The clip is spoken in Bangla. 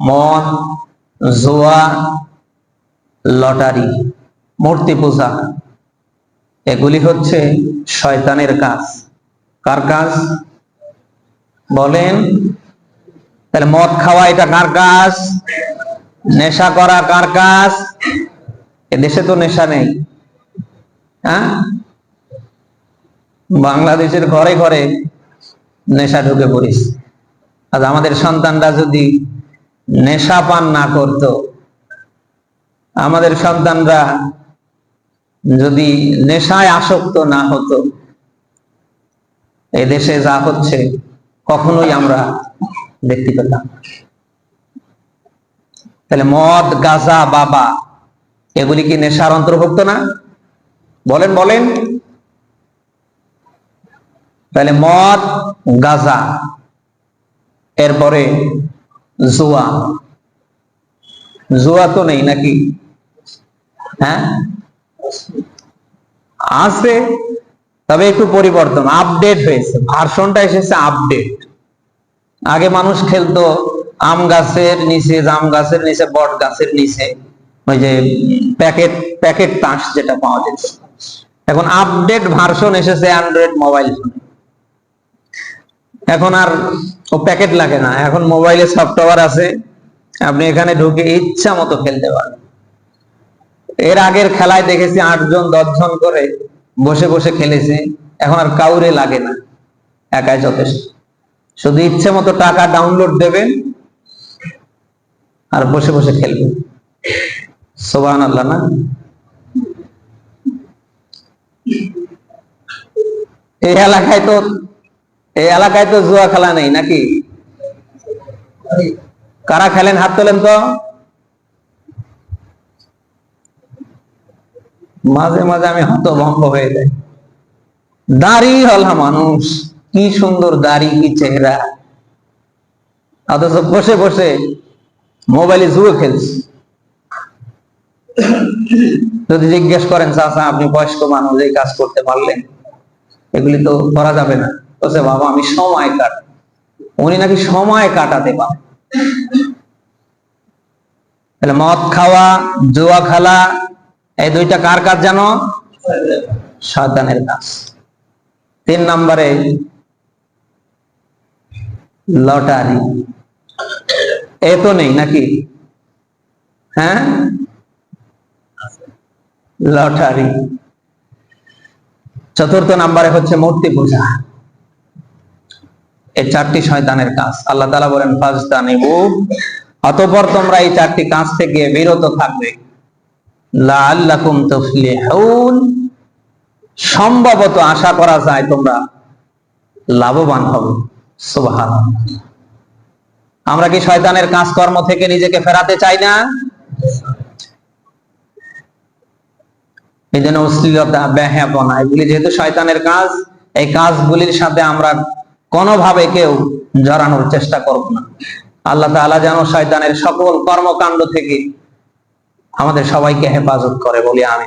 মদ, জোয়া, লটারি, মূর্তি পূজা, এগুলি হচ্ছে শয়তানের কাজ। কার কাজ? বলেন, তাহলে মদ খাওয়া এটা কার কাজ? নেশা করা কার কাজ? দেশে তো নেশা নেই। হ্যাঁ? বাংলাদেশের ঘরে ঘরে নেশা ঢুকে পড়িস আজ আমাদের সন্তানরা যদি নেশা পান না করত। আমাদের সন্তানরা যদি নেশায় আসক্ত না হতো, এই দেশে যা হচ্ছে কখনোই আমরা দেখতে পেতাম তাহলে মদ, গাজা, বাবা, এগুলি কি নেশার অন্তর্ভুক্ত না? বলেন বলেন। তাহলে মদ, গাজা, এরপরে জুয়া। জুয়া তো নেই নাকি? হ্যাঁ? আছে, তবে একটু পরিবর্তন আপডেট হয়েছে ভার্সনটা এসেছে আপডেট আগে মানুষ খেলতো আম গাছের নিচে, জাম গাছের নিচে, বট গাছের নিচে, ওই যে প্যাকেট প্যাকেট তাস যেটা পাওয়া যেত এখন আপডেট ভার্সন এসেছে অ্যান্ড্রয়েড মোবাইল ফোনে এখন আর ও প্যাকেট লাগে না। এখন মোবাইলে সফটওয়্যার আছে, আপনি এখানে ঢুকে ইচ্ছা মতো খেলতে পারেন এর আগের খেলায় দেখেছি আটজন, দশজন করে বসে বসে খেলেছে। এখন আর কাউরে লাগে না, একাই যথেষ্ট। শুধু ইচ্ছে মতো টাকা ডাউনলোড দেবেন আর বসে বসে খেলবেন। সোবান আল্লাহ না? এই এলাকায় তো এই এলাকায় তো জুয়া খেলা নেই নাকি? কারা খেলেন? হাত তোলেন তো। মাঝে মাঝে আমি হতভম্ব হয়ে যাই। দাড়ি হলা মানুষ, কি সুন্দর দাড়ি, কি চেহারা। অথচ বসে বসে মোবাইলে জুয়ে খেলছে। যদি জিজ্ঞেস করেন, চাচা, আপনি বয়স্ক মানুষ, এই কাজ করতে পারলেন এগুলি তো করা যাবে না। বলছে, বাবা, আমি সময় কাট উনি নাকি সময় কাটাতে পারে। তাহলে মদ খাওয়া, জুয়া খেলা, এই দুইটা কার কাজ জানো? শয়তানের কাজ। তিন নম্বরে, লটারি। এ তো নেই নাকি? হ্যাঁ? লটারি। চতুর্থ নম্বরে হচ্ছে মূর্তি পূজা। এই চারটি শয়তানের কাজ। আল্লাহ তালা বলেন ফাজদা নিবু অতপর তোমরা এই চারটি কাজ থেকে বিরত থাকবে। লাআল্লাকুম তুফলিহুন। সম্ভবত আশা করা যায় তোমরা লাভবান হবে। সুবহানাল্লাহ। আমরা কি শয়তানের কাজকর্ম থেকে নিজেকে ফেরাতে চাই না? এই জন্য অশ্লীলতা ব্যাহাপনা এগুলি যেহেতু শয়তানের কাজ, এই কাজগুলির সাথে আমরা কোনোভাবে কেউ জড়ানোর চেষ্টা করব না। আল্লাহ তালা যেন শয়তানের সকল কর্মকাণ্ড থেকে আমাদের সবাইকে হেফাজত করে, বলি আমি